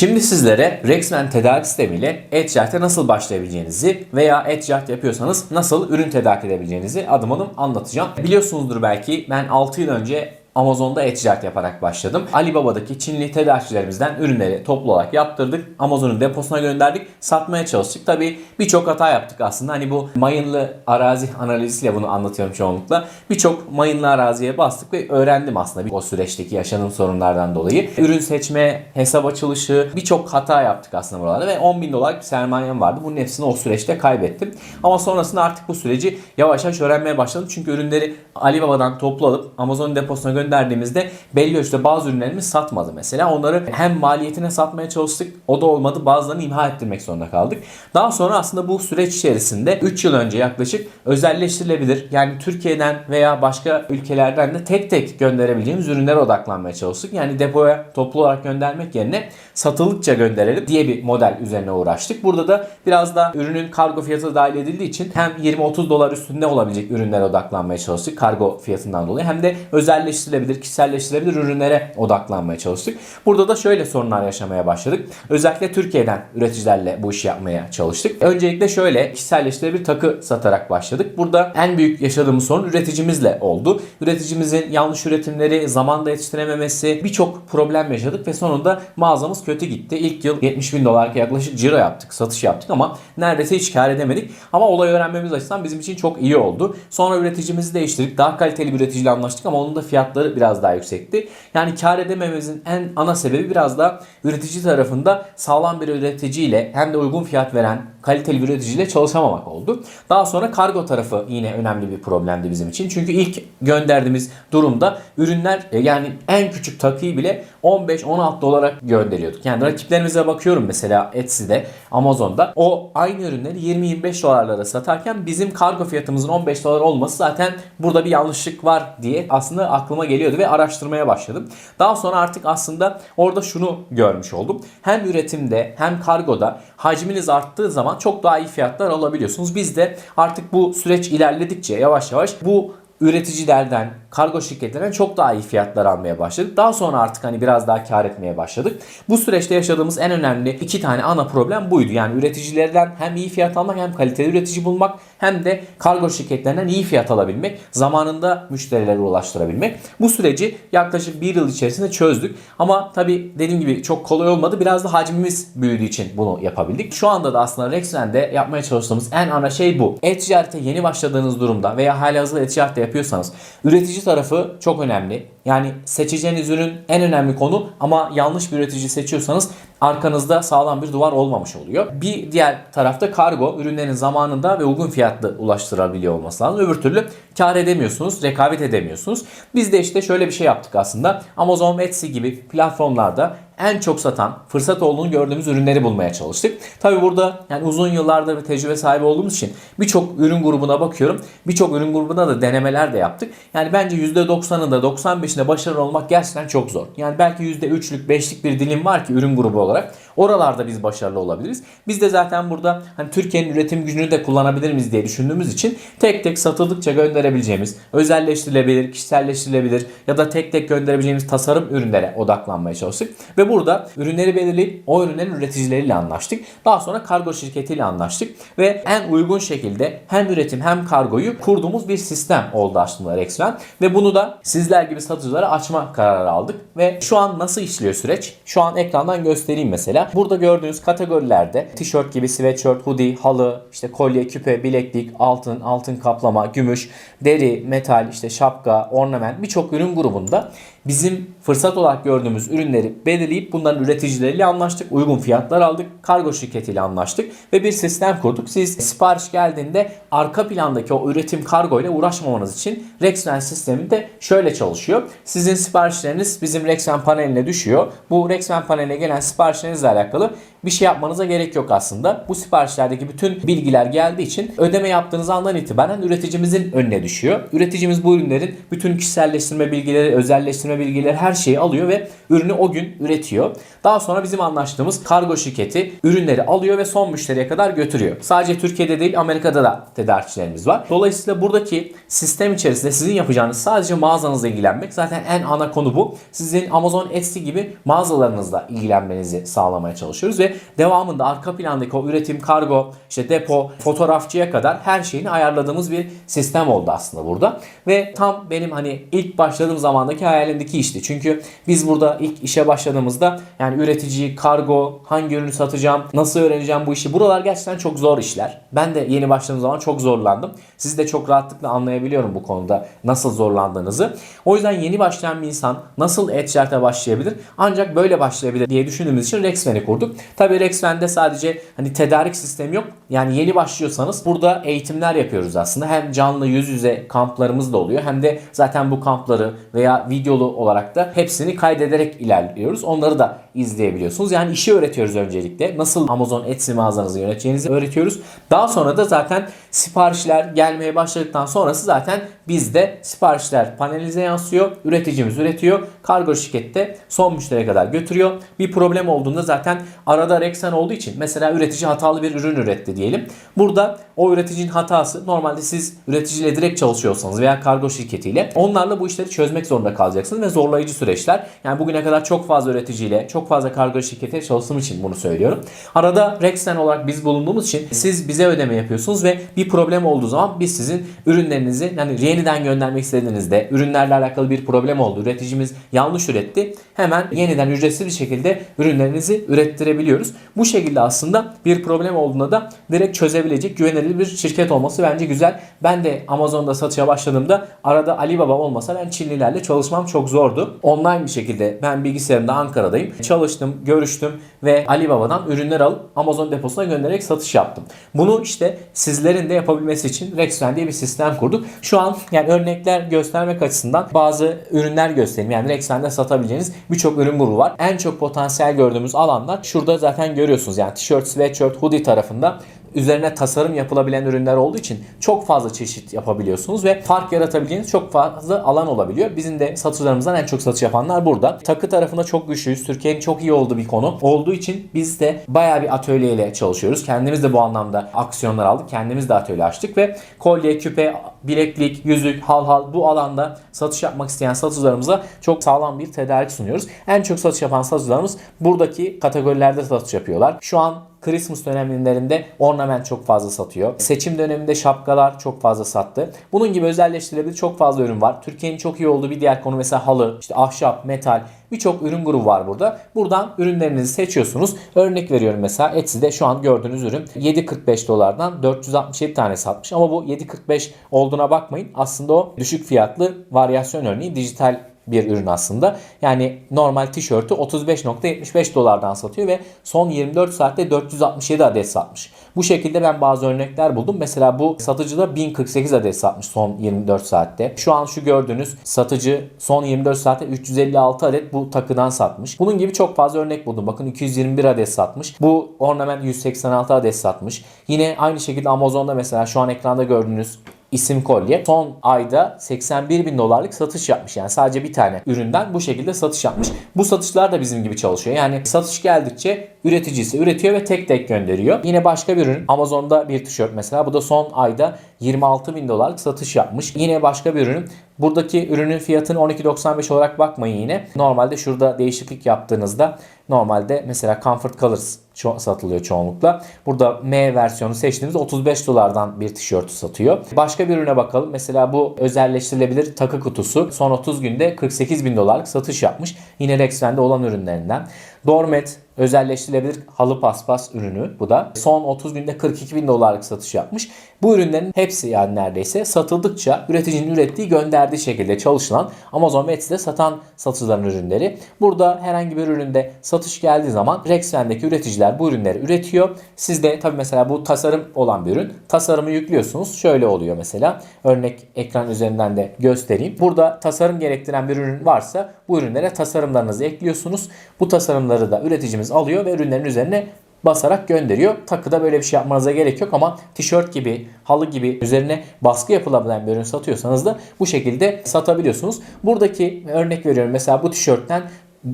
Şimdi sizlere Rexman tedarik sistemiyle e-ticarete nasıl başlayabileceğinizi veya e-ticaret yapıyorsanız nasıl ürün tedarik edebileceğinizi adım adım anlatacağım. Biliyorsunuzdur belki ben 6 yıl önce Amazon'da e-ticaret yaparak başladım. Alibaba'daki Çinli tedarikçilerimizden ürünleri toplu olarak yaptırdık. Amazon'un deposuna gönderdik. Satmaya çalıştık. Tabii birçok hata yaptık aslında. Hani bu mayınlı arazi analiziyle bunu anlatıyorum çoğunlukla. Birçok mayınlı araziye bastık ve öğrendim aslında o süreçteki yaşadığım sorunlardan dolayı. Ürün seçme, hesap açılışı birçok hata yaptık aslında buralarda ve 10 bin dolarlık bir sermayem vardı. Bunun hepsini o süreçte kaybettim. Ama sonrasında artık bu süreci yavaş yavaş öğrenmeye başladım. Çünkü ürünleri Alibaba'dan toplu alıp Amazon'un deposuna gönderdiğimizde belli ölçüde bazı ürünlerimiz satmadı mesela. Onları hem maliyetine satmaya çalıştık. O da olmadı. Bazılarını imha ettirmek zorunda kaldık. Daha sonra aslında bu süreç içerisinde 3 yıl önce yaklaşık özelleştirilebilir. Yani Türkiye'den veya başka ülkelerden de tek tek gönderebileceğimiz ürünlere odaklanmaya çalıştık. Yani depoya toplu olarak göndermek yerine satılıkça gönderelim diye bir model üzerine uğraştık. Burada da biraz da ürünün kargo fiyatı dahil edildiği için hem 20-30 dolar üstünde olabilecek ürünlere odaklanmaya çalıştık kargo fiyatından dolayı hem de özelleştirilebilir, kişiselleştirilebilir ürünlere odaklanmaya çalıştık. Burada da şöyle sorunlar yaşamaya başladık. Özellikle Türkiye'den üreticilerle bu işi yapmaya çalıştık. Öncelikle şöyle kişiselleştirilebilir takı satarak başladık. Burada en büyük yaşadığımız sorun üreticimizle oldu. Üreticimizin yanlış üretimleri, zamanda yetiştirememesi birçok problem yaşadık ve sonunda mağazamız kötü gitti. İlk yıl 70 bin dolar yaklaşık ciro yaptık, satış yaptık ama neredeyse hiç kar edemedik. Ama olay öğrenmemiz açısından bizim için çok iyi oldu. Sonra üreticimizi değiştirdik. Daha kaliteli bir üreticiyle anlaştık ama onun da fiyatları biraz daha yüksekti. Yani kar edemememizin en ana sebebi biraz da üretici tarafında sağlam bir üreticiyle hem de uygun fiyat veren kaliteli bir üreticiyle çalışamamak oldu. Daha sonra kargo tarafı yine önemli bir problemdi bizim için. Çünkü ilk gönderdiğimiz durumda ürünler e, yani en küçük takıyı bile 15-16 dolara gönderiyorduk. Yani rakiplerimize bakıyorum mesela Etsy'de, Amazon'da. O aynı ürünleri 20-25 dolarlara satarken bizim kargo fiyatımızın 15 dolar olması zaten burada bir yanlışlık var diye aslında aklıma geliyordu ve araştırmaya başladım. Daha sonra artık aslında orada şunu görmüş oldum. Hem üretimde hem kargoda hacminiz arttığı zaman çok daha iyi fiyatlar alabiliyorsunuz. Biz de artık bu süreç ilerledikçe yavaş yavaş bu üreticilerden, kargo şirketlerinden çok daha iyi fiyatlar almaya başladık. Daha sonra artık hani biraz daha kar etmeye başladık. Bu süreçte yaşadığımız en önemli iki tane ana problem buydu. Yani üreticilerden hem iyi fiyat almak hem kaliteli üretici bulmak hem de kargo şirketlerinden iyi fiyat alabilmek, zamanında müşterilere ulaştırabilmek. Bu süreci yaklaşık bir yıl içerisinde çözdük. Ama tabii dediğim gibi çok kolay olmadı. Biraz da hacmimiz büyüdüğü için bunu yapabildik. Şu anda da aslında Rexren'de yapmaya çalıştığımız en ana şey bu. E-ticarete yeni başladığınız durumda veya halihazırda e-ticarette yapıyorsanız üretici tarafı çok önemli. Yani seçeceğiniz ürün en önemli konu ama yanlış bir üretici seçiyorsanız arkanızda sağlam bir duvar olmamış oluyor. Bir diğer tarafta kargo ürünlerin zamanında ve uygun fiyatlı ulaştırabiliyor olması lazım. Öbür türlü kar edemiyorsunuz, rekabet edemiyorsunuz. Biz de işte şöyle bir şey yaptık aslında. Amazon, Etsy gibi platformlarda en çok satan, fırsat olduğunu gördüğümüz ürünleri bulmaya çalıştık. Tabi burada yani uzun yıllardır bir tecrübe sahibi olduğumuz için birçok ürün grubuna bakıyorum. Birçok ürün grubuna da denemeler de yaptık. Yani bence %90'ında 95'inde başarılı olmak gerçekten çok zor. Yani belki %3'lük 5'lik bir dilim var ki ürün grubu olarak. Oralarda biz başarılı olabiliriz. Biz de zaten burada hani Türkiye'nin üretim gücünü de kullanabilir miyiz diye düşündüğümüz için tek tek satıldıkça gönderebileceğimiz, özelleştirilebilir, kişiselleştirilebilir ya da tek tek gönderebileceğimiz tasarım ürünlere odaklanmaya çalıştık. Ve burada ürünleri belirleyip o ürünlerin üreticileriyle anlaştık. Daha sonra kargo şirketiyle anlaştık ve en uygun şekilde hem üretim hem kargoyu kurduğumuz bir sistem oldu aslında Rexven ve bunu da sizler gibi satıcılara açma kararı aldık ve şu an nasıl işliyor süreç? Şu an ekrandan göstereyim mesela. Burada gördüğünüz kategorilerde tişört gibi sweatshirt, hoodie, halı, işte kolye, küpe, bileklik, altın, altın kaplama, gümüş, deri, metal, işte şapka, ornament birçok ürün grubunda bizim fırsat olarak gördüğümüz ürünleri belirleyip bunların üreticileriyle anlaştık. Uygun fiyatlar aldık. Kargo şirketiyle anlaştık ve bir sistem kurduk. Siz sipariş geldiğinde arka plandaki o üretim kargo ile uğraşmamanız için Rexven sistemi de şöyle çalışıyor. Sizin siparişleriniz bizim Rexven paneline düşüyor. Bu Rexven paneline gelen siparişlerinizle alakalı bir şey yapmanıza gerek yok aslında. Bu siparişlerdeki bütün bilgiler geldiği için ödeme yaptığınız andan itibaren üreticimizin önüne düşüyor. Üreticimiz bu ürünlerin bütün kişiselleştirme bilgileri, özelleştirme üretilme bilgileri her şeyi alıyor ve ürünü o gün üretiyor. Daha sonra bizim anlaştığımız kargo şirketi ürünleri alıyor ve son müşteriye kadar götürüyor. Sadece Türkiye'de değil Amerika'da da tedarikçilerimiz var. Dolayısıyla buradaki sistem içerisinde sizin yapacağınız sadece mağazanızla ilgilenmek. Zaten en ana konu bu. Sizin Amazon Etsy gibi mağazalarınızla ilgilenmenizi sağlamaya çalışıyoruz ve devamında arka plandaki o üretim, kargo, işte depo, fotoğrafçıya kadar her şeyini ayarladığımız bir sistem oldu aslında burada. Ve tam benim hani ilk başladığım zamandaki hayalimdeki işti. Çünkü biz burada ilk işe başladığımızda yani üretici, kargo, hangi ürünü satacağım, nasıl öğreneceğim bu işi. Buralar gerçekten çok zor işler. Ben de yeni başladığım zaman çok zorlandım. Sizi de çok rahatlıkla anlayabiliyorum bu konuda nasıl zorlandığınızı. O yüzden yeni başlayan bir insan nasıl e-ticarete başlayabilir? Ancak böyle başlayabilir diye düşündüğümüz için Rexven'i kurduk. Tabii Rexven'de sadece hani tedarik sistemi yok. Yani yeni başlıyorsanız burada eğitimler yapıyoruz aslında. Hem canlı yüz yüze kamplarımız da oluyor hem de zaten bu kampları veya videolu olarak da hepsini kaydederek ilerliyoruz. Onları da izleyebiliyorsunuz. Yani işi öğretiyoruz öncelikle. Nasıl Amazon Etsy mağazanızı yöneteceğinizi öğretiyoruz. Daha sonra da zaten siparişler gelmeye başladıktan sonrası zaten bizde siparişler panelize yansıyor. Üreticimiz üretiyor. Kargo şirkette son müşteriye kadar götürüyor. Bir problem olduğunda zaten arada Rexen olduğu için mesela üretici hatalı bir ürün üretti diyelim. Burada o üreticinin hatası normalde siz üreticiyle direkt çalışıyorsanız veya kargo şirketiyle onlarla bu işleri çözmek zorunda kalacaksınız ve zorlayıcı süreçler. Yani bugüne kadar çok fazla üreticiyle, çok fazla kargo şirketiyle çalıştığım için bunu söylüyorum. Arada Rexen olarak biz bulunduğumuz için siz bize ödeme yapıyorsunuz ve bir problem olduğu zaman biz sizin ürünlerinizi yani yeniden göndermek istediğinizde ürünlerle alakalı bir problem oldu. Üreticimiz yanlış üretti. Hemen yeniden ücretsiz bir şekilde ürünlerinizi ürettirebiliyoruz. Bu şekilde aslında bir problem olduğunda da direkt çözebilecek güvenilir bir şirket olması bence güzel. Ben de Amazon'da satışa başladığımda arada Alibaba olmasa ben Çinlilerle çalışmam çok zordu. Online bir şekilde ben bilgisayarımda Ankara'dayım. Çalıştım, görüştüm ve Alibaba'dan ürünler alıp Amazon deposuna göndererek satış yaptım. Bunu işte sizlerin de yapabilmesi için Rexven diye bir sistem kurduk. Şu an yani örnekler göstermek açısından bazı ürünler göstereyim. Yani Rexven'de satabileceğiniz birçok ürün grubu var. En çok potansiyel gördüğümüz alanlar şurada zaten görüyorsunuz. Yani tişört, sweatshirt, hoodie tarafında üzerine tasarım yapılabilen ürünler olduğu için çok fazla çeşit yapabiliyorsunuz ve fark yaratabileceğiniz çok fazla alan olabiliyor. Bizim de satıcılarımızdan en çok satış yapanlar burada. Takı tarafında çok güçlüyüz. Türkiye'nin çok iyi olduğu bir konu olduğu için biz de bayağı bir atölyeyle çalışıyoruz. Kendimiz de bu anlamda aksiyonlar aldık. Kendimiz de atölye açtık ve kolye, küpe, bileklik, yüzük, hal hal bu alanda satış yapmak isteyen satıcılarımıza çok sağlam bir tedarik sunuyoruz. En çok satış yapan satıcılarımız buradaki kategorilerde satış yapıyorlar. Şu an Christmas dönemlerinde ornament çok fazla satıyor. Seçim döneminde şapkalar çok fazla sattı. Bunun gibi özelleştirilebilir çok fazla ürün var. Türkiye'nin çok iyi olduğu bir diğer konu mesela halı, işte ahşap, metal birçok ürün grubu var burada. Buradan ürünlerinizi seçiyorsunuz. Örnek veriyorum mesela Etsy'de şu an gördüğünüz ürün 7.45 dolardan 467 tane satmış. Ama bu 7.45 olduğuna bakmayın. Aslında o düşük fiyatlı varyasyon örneği dijital bir ürün aslında. Yani normal tişörtü 35.75 dolardan satıyor ve son 24 saatte 467 adet satmış. Bu şekilde ben bazı örnekler buldum. Mesela bu satıcı da 1048 adet satmış son 24 saatte. Şu an şu gördüğünüz satıcı son 24 saatte 356 adet bu takıdan satmış. Bunun gibi çok fazla örnek buldum. Bakın 221 adet satmış. Bu ornament 186 adet satmış. Yine aynı şekilde Amazon'da mesela şu an ekranda gördüğünüz isim kolye son ayda 81 bin dolarlık satış yapmış. Yani sadece bir tane üründen bu şekilde satış yapmış. Bu satışlar da bizim gibi çalışıyor. Yani satış geldikçe üreticisi üretiyor ve tek tek gönderiyor. Yine başka bir ürün Amazon'da bir tişört mesela. Bu da son ayda 26 bin dolarlık satış yapmış. Yine başka bir ürün. Buradaki ürünün fiyatını 12.95 olarak bakmayın yine. Normalde şurada değişiklik yaptığınızda normalde mesela Comfort Colors ço- satılıyor çoğunlukla. Burada M versiyonu seçtiğimiz 35 dolardan bir tişörtü satıyor. Başka bir ürüne bakalım. Mesela bu özelleştirilebilir takı kutusu son 30 günde 48 bin dolarlık satış yapmış. Yine Rexven'de olan ürünlerinden. Dormet özelleştirilebilir halı paspas ürünü bu da. Son 30 günde 42 bin dolarlık satış yapmış. Bu ürünlerin hepsi yani neredeyse satıldıkça üreticinin ürettiği gönderdiği şekilde çalışılan Amazon ve Etsy'de satan satıcıların ürünleri. Burada herhangi bir üründe satış geldiği zaman Rexven'deki üreticiler bu ürünleri üretiyor. Siz de tabi mesela bu tasarım olan bir ürün. Tasarımı yüklüyorsunuz. Şöyle oluyor mesela. Örnek ekran üzerinden de göstereyim. Burada tasarım gerektiren bir ürün varsa bu ürünlere tasarımlarınızı ekliyorsunuz. Bu tasarımları da üreticimiz alıyor ve ürünlerin üzerine basarak gönderiyor. Takıda böyle bir şey yapmanıza gerek yok ama tişört gibi, halı gibi üzerine baskı yapılabilen bir ürün satıyorsanız da bu şekilde satabiliyorsunuz. Buradaki örnek veriyorum mesela bu tişörtten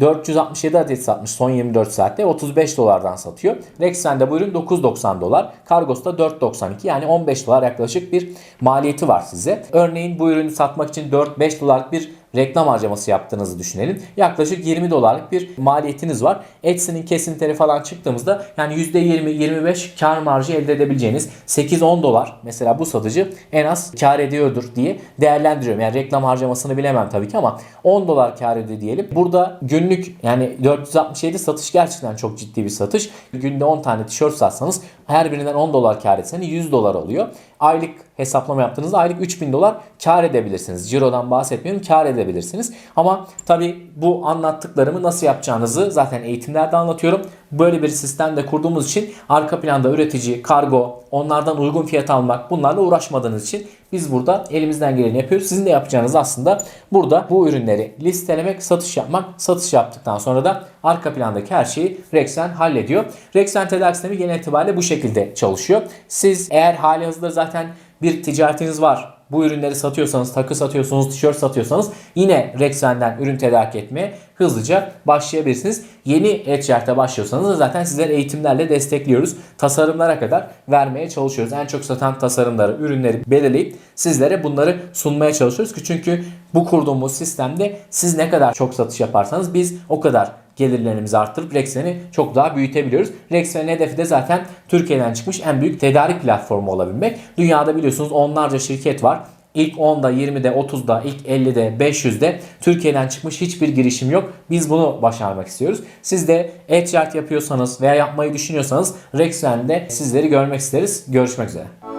467 adet satmış son 24 saatte 35 dolardan satıyor. Rexen'de bu ürün 9.90 dolar. Kargosu da 4.92 yani 15 dolar yaklaşık bir maliyeti var size. Örneğin bu ürünü satmak için 4-5 dolarlık bir reklam harcaması yaptığınızı düşünelim. Yaklaşık 20 dolarlık bir maliyetiniz var. Etsy'nin kesintileri falan çıktığımızda yani %20-25 kar marjı elde edebileceğiniz 8-10 dolar mesela bu satıcı en az kar ediyordur diye değerlendiriyorum. Yani reklam harcamasını bilemem tabii ki ama 10 dolar kar ediyor diyelim. Burada günlük yani 467 satış gerçekten çok ciddi bir satış. Günde 10 tane tişört satsanız her birinden 10 dolar kar etseniz 100 dolar oluyor. Aylık hesaplama yaptığınızda aylık 3000 dolar kar edebilirsiniz. Ciro'dan bahsetmiyorum kar edebilirsiniz. Ama tabi bu anlattıklarımı nasıl yapacağınızı zaten eğitimlerde anlatıyorum. Böyle bir sistem de kurduğumuz için arka planda üretici, kargo, onlardan uygun fiyat almak bunlarla uğraşmadığınız için biz burada elimizden geleni yapıyoruz. Sizin de yapacağınız aslında burada bu ürünleri listelemek, satış yapmak. Satış yaptıktan sonra da arka plandaki her şeyi Rexen hallediyor. Rexen tedarik sistemi genel itibariyle bu şekilde çalışıyor. Siz eğer hali hazırda zaten bir ticaretiniz var. Bu ürünleri satıyorsanız, takı satıyorsunuz, tişört satıyorsanız yine Rexen'den ürün tedarik etmeye hızlıca başlayabilirsiniz. Yeni e-ticarete başlıyorsanız da zaten sizleri eğitimlerle destekliyoruz. Tasarımlara kadar vermeye çalışıyoruz. En çok satan tasarımları, ürünleri belirleyip sizlere bunları sunmaya çalışıyoruz çünkü bu kurduğumuz sistemde siz ne kadar çok satış yaparsanız biz o kadar gelirlerimizi arttırıp Rexen'i çok daha büyütebiliyoruz. Rexen'in hedefi de zaten Türkiye'den çıkmış en büyük tedarik platformu olabilmek. Dünyada biliyorsunuz onlarca şirket var. İlk 10'da, 20'de, 30'da, ilk 50'de, 500'de Türkiye'den çıkmış hiçbir girişim yok. Biz bunu başarmak istiyoruz. Siz de e-ticaret yapıyorsanız veya yapmayı düşünüyorsanız Rexen'de sizleri görmek isteriz. Görüşmek üzere.